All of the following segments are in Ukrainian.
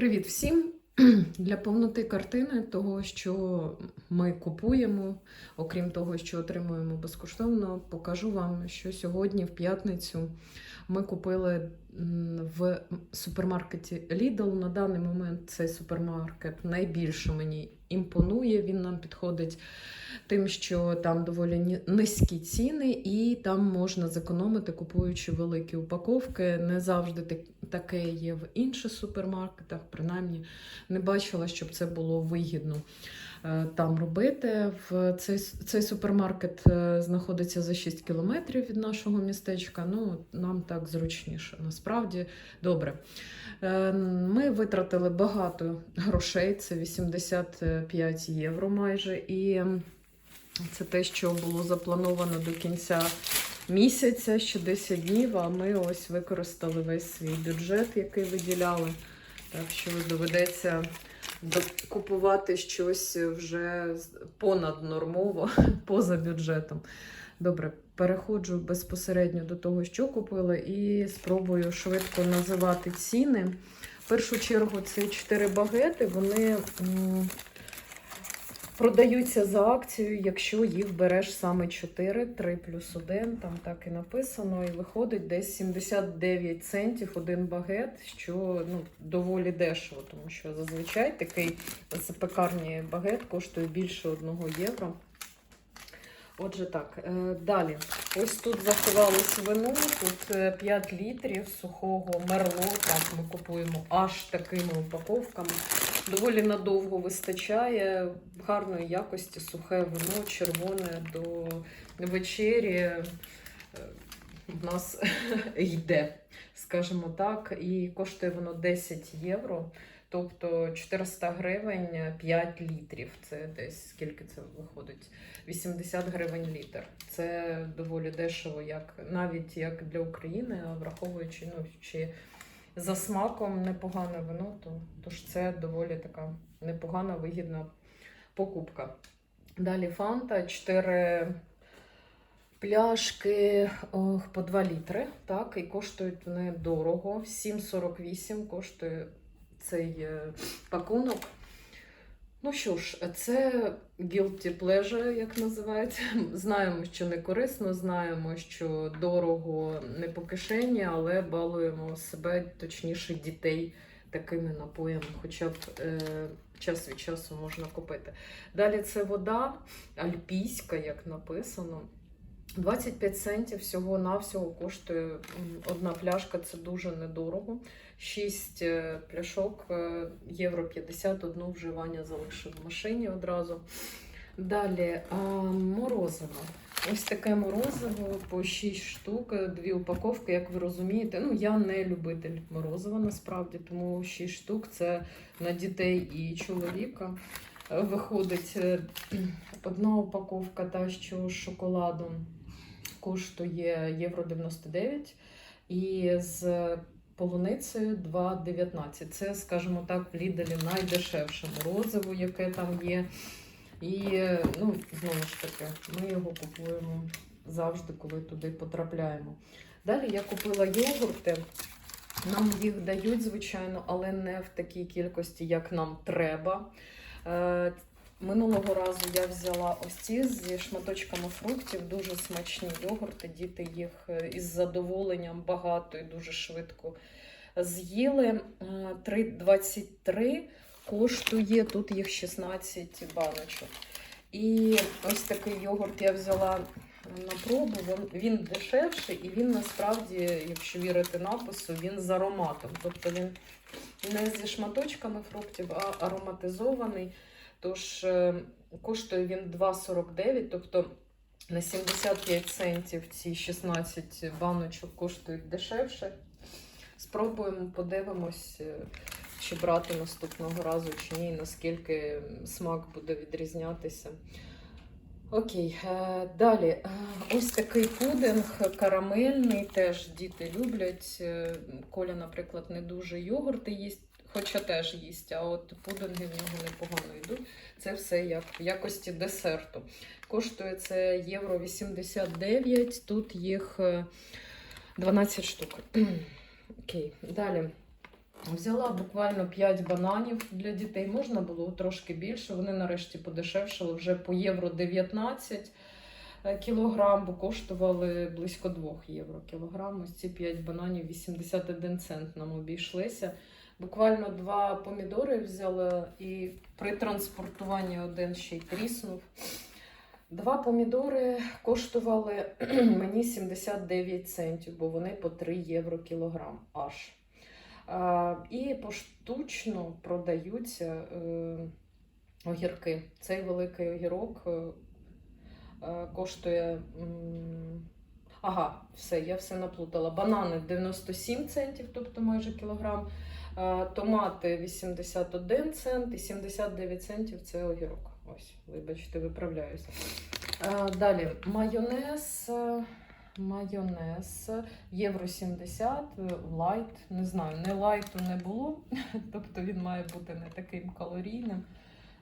Привіт всім! Для повноти картини того, що ми купуємо, окрім того, що отримуємо безкоштовно, покажу вам, що сьогодні, в п'ятницю, ми купили в супермаркеті Lidl. На даний момент цей супермаркет найбільше мені імпонує. Він нам підходить тим, що там доволі низькі ціни, і там можна зекономити, купуючи великі упаковки. Не завжди так- таке є в інших супермаркетах, принаймні не бачила, щоб це було вигідно е, там робити. В цей, цей супермаркет е, знаходиться за 6 кілометрів від нашого містечка. Ну, нам так зручніше. Насправді добре. Е, Ми витратили багато грошей, це 85 євро майже. І це те, що було заплановано до кінця місяця, ще 10 днів, а ми ось використали весь свій бюджет, який виділяли. Так що доведеться купувати щось вже понаднормово, поза бюджетом. Добре, переходжу безпосередньо до того, що купила, і спробую швидко називати ціни. В першу чергу це 4 багети, вони продаються за акцією, якщо їх береш саме 4, 3 плюс 1, там так і написано, і виходить десь 79 центів один багет, що ну, доволі дешево, тому що зазвичай такий пекарні багет коштує більше 1 євро. Отже, так, е, далі. Ось тут заховалось вино, тут е, 5 літрів сухого мерло. Так, ми купуємо аж такими упаковками. Доволі надовго вистачає гарної якості сухе вино, червоне до вечері. е, В нас йде, скажімо так, і коштує воно 10 євро. Тобто 400 гривень 5 літрів. Це десь скільки це виходить? 80 гривень літр. Це доволі дешево, як навіть як для України, враховуючи, ну чи за смаком непогане вино, то тож це доволі така непогана вигідна покупка. Далі фанта 4 пляшки ох, по 2 літри, так, і коштують вони дорого. 7,48 коштує цей е, пакунок. Ну що ж, це guilty pleasure, як називається. Знаємо, що не корисно, знаємо, що дорого не по кишені, але балуємо себе, точніше, дітей такими напоями, хоча б е, час від часу можна купити. Далі це вода альпійська, як написано. 25 центів всього-навсього коштує одна пляшка, це дуже недорого. 6 пляшок, е, євро 50, одну вживання залишив в машині одразу. Далі морозиво. Ось таке морозиво по 6 штук, е, дві упаковки, як ви розумієте. Ну, я не любитель морозива насправді, тому 6 штук це на дітей і чоловіка. Е, Виходить е, одна упаковка, та що з шоколадом коштує євро 99 і з полуницею 2,19. Це, скажімо так, в Ліделі найдешевше морозиво, яке там є. І ну, знову ж таки, ми його купуємо завжди, коли туди потрапляємо. Далі я купила йогурти. Нам їх дають, звичайно, але не в такій кількості, як нам треба. Е, Минулого разу я взяла ось ці зі шматочками фруктів, дуже смачні йогурти. Діти їх е, із задоволенням багато і дуже швидко з'їли. Е, 3,23 коштує, тут їх 16 баночок. І ось такий йогурт я взяла на пробу. Він дешевший і він насправді, якщо вірити напису, він з ароматом. Тобто він не зі шматочками фруктів, а ароматизований. Тож е, коштує він 2,49, тобто на 75 центів ці 16 баночок коштують дешевше. Спробуємо, подивимось, е, чи брати наступного разу, чи ні, наскільки смак буде відрізнятися. Окей, е, далі. Ось такий пудинг карамельний, теж діти люблять. Коля, наприклад, не дуже йогурти їсть, хоча теж їсть, а от пудинги в нього непогано йдуть. Це все як в якості десерту. Коштує це євро 89, тут їх е, 12 штук. Окей, далі. Взяла буквально 5 бананів для дітей. Можна було трошки більше. Вони нарешті подешевшили вже по євро 19 е, кілограм, бо коштували близько 2 євро кілограм. Ось ці 5 бананів 81 цент нам обійшлися. Буквально два помідори взяла і при транспортуванні один ще й тріснув. Два помідори коштували мені 79 центів, бо вони по 3 євро кілограм аж. А, і поштучно продаються е, огірки. Цей великий огірок е, е, коштує. м, Ага, все, я все наплутала. Банани 97 центів, тобто майже кілограм. А, Томати 81 цент і 79 центів це огірок. Ось, вибачте, виправляюся. Далі майонез. е, Майонез євро 70, е, лайт. Не знаю, не лайту не було, тобто він має бути не таким калорійним.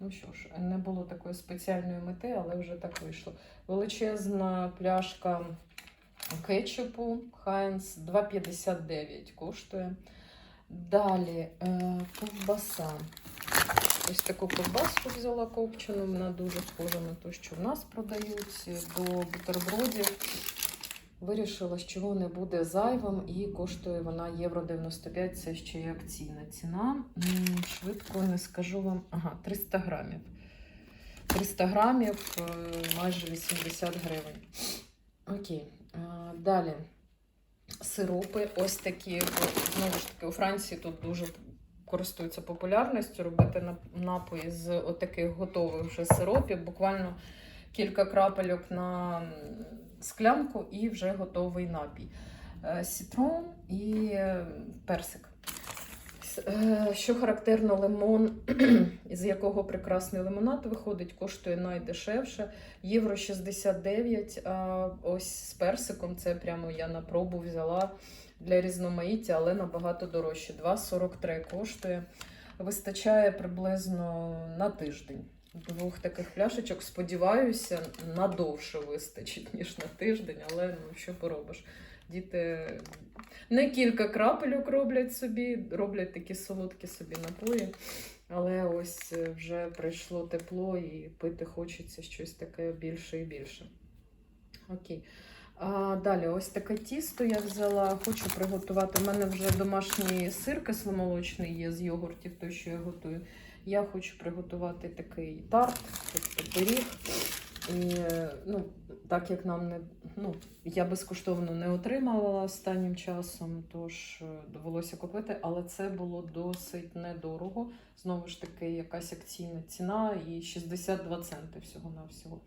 Ну що ж, не було такої спеціальної мети, але вже так вийшло. Величезна пляшка кетчупу Хайнс 2,59 коштує. Далі е, ковбаса. Ось таку ковбаску взяла копчену, вона дуже схожа на те, що в нас продають до бутербродів. Вирішила, що не буде зайвим, і коштує вона євро 95, це ще й акційна ціна. Швидко не скажу вам. Ага, 300 грамів. 300 грамів, е, майже 80 гривень. Окей. Далі. Сиропи, ось такі. Знову ж таки, у Франції тут дуже користуються популярністю робити нап- напої з отаких готових вже сиропів. Буквально кілька крапельок на склянку і вже готовий напій. Е, Сітрон і персик. Е, Що характерно, лимон, із якого прекрасний лимонад виходить, коштує найдешевше. Євро 69. А ось з персиком це прямо я на пробу взяла для різноманіття, але набагато дорожче. 2,43 коштує. Вистачає приблизно на тиждень. Двох таких пляшечок, сподіваюся, надовше вистачить, ніж на тиждень, але ну що поробиш. Діти не кілька крапельок роблять собі, роблять такі солодкі собі напої. Але ось е, вже прийшло тепло і пити хочеться щось таке більше і більше. Окей. А, далі, ось таке тісто я взяла. Хочу приготувати. У мене вже домашній сир кисломолочний є з йогуртів, той, що я готую. Я хочу приготувати такий тарт, тобто пиріг. І, ну, так як нам не ну, я безкоштовно не отримала останнім часом, тож е, довелося купити, але це було досить недорого. Знову ж таки, якась акційна ціна і 62 центи всього-навсього.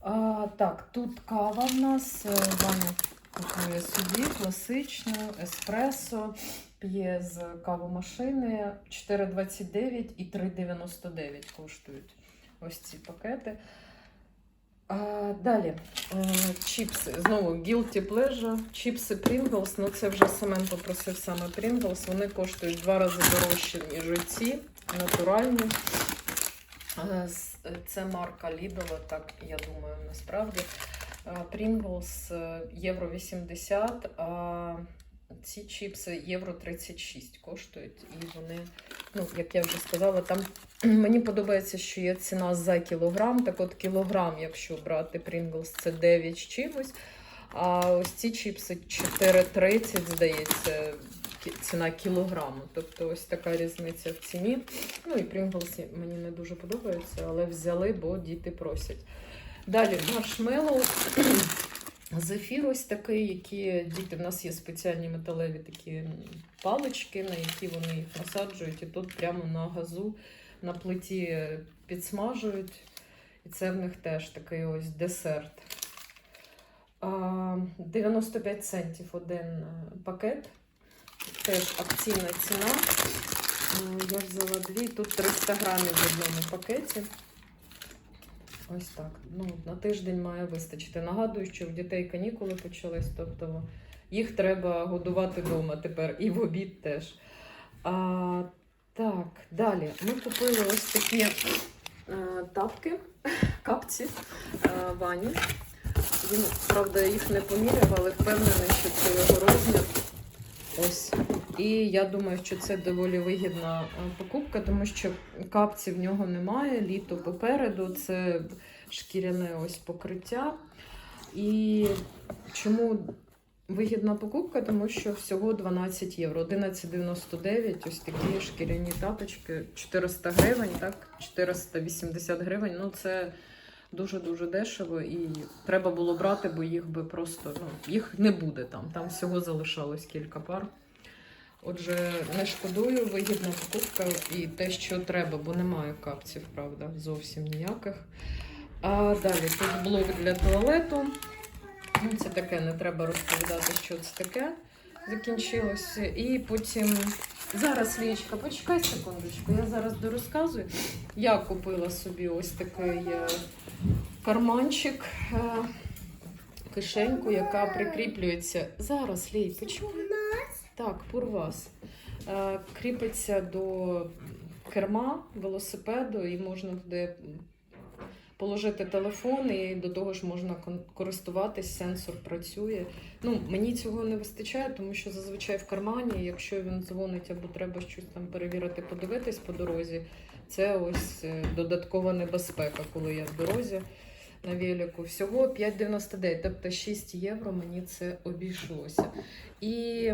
А, так, тут кава в нас. Е, Ваня купує собі класичну, еспресо, п'є з кавомашини 4,29 і 3,99 коштують ось ці пакети. А, далі е, чіпси. Знову guilty pleasure. Чіпси Pringles. Ну це вже Семен попросив саме Pringles. Вони коштують два рази дорожче, ніж ці натуральні. Е, з- Це марка Lidl, так я думаю, насправді. Е, Pringles е, євро 80, а ці чіпси євро 36 коштують. І вони, ну, як я вже сказала, там мені подобається, що є ціна за кілограм. Так от кілограм, якщо брати Pringles, це 9 з чимось. А ось ці чіпси 4,30, здається, ціна кілограму. Тобто ось така різниця в ціні. Ну і Pringles мені не дуже подобаються, але взяли, бо діти просять. Далі маршмеллоу. Зефір ось такий, які діти, в нас є спеціальні металеві такі палички, на які вони їх насаджують, і тут прямо на газу, на плиті підсмажують. І це в них теж такий ось десерт. 95 центів один е, пакет. Теж акційна ціна. Е, Я взяла дві, тут 300 грамів в одному пакеті. Ось так. Ну, на тиждень має вистачити. Нагадую, що в дітей канікули почались, тобто їх треба годувати вдома тепер і в обід теж. А, так, далі. Ми купили ось такі е, тапки, капці е, Вані. Він, правда, їх не поміряв, але впевнений, що це його розмір. Ось. І я думаю, що це доволі вигідна е, покупка, тому що капці в нього немає, літо попереду, це шкіряне ось покриття. І чому вигідна покупка? Тому що всього 12 євро, 11,99, ось такі шкіряні тапочки, 400 гривень, так? 480 гривень. Ну, це дуже-дуже дешево і треба було брати, бо їх би просто ну, їх не буде там. Там всього залишалось кілька пар. Отже, не шкодую, вигідна покупка і те, що треба, бо немає капців, правда, зовсім ніяких. А далі тут блок для туалету. Ну, це таке, не треба розповідати, що це таке. Закінчилося. І потім. Зараз, Лічка, почекай секундочку, я зараз дорозказую. Я купила собі ось такий е, карманчик, е, кишеньку, яка прикріплюється. Зараз, Лій, почекай. Так, пурвас. Е, Кріпиться до керма велосипеду і можна туди положити телефон, і до того ж можна користуватись, сенсор працює. Ну, мені цього не вистачає, тому що зазвичай в кармані, якщо він дзвонить або треба щось там перевірити, подивитись по дорозі, це ось е, додаткова небезпека, коли я в дорозі на велику. Всього 5,99, тобто 6 євро мені це обійшлося. І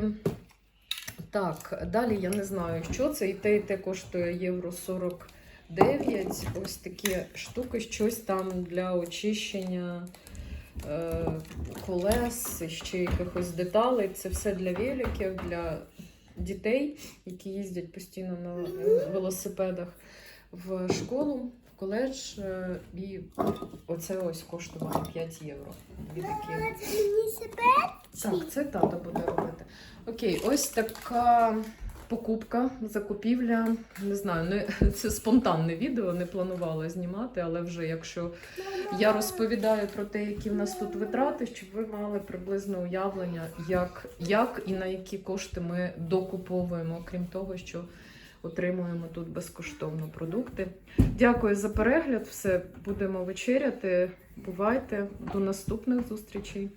так, далі я не знаю, що це. І те, і те коштує євро 49. Ось такі штуки, щось там для очищення е, колес, ще якихось деталей. Це все для великів, для дітей, які їздять постійно на велосипедах в школу, в коледж. е, І оце ось коштувало 5 євро. Себе Так, це тато буде робити. Окей, ось така покупка, закупівля. Не знаю, не, це спонтанне відео, не планувала знімати, але вже якщо я розповідаю про те, які в нас тут витрати, щоб ви мали приблизне уявлення, як, як і на які кошти ми докуповуємо, крім того, що отримуємо тут безкоштовно продукти. Дякую за перегляд. Все, будемо вечеряти. Бувайте, до наступних зустрічей.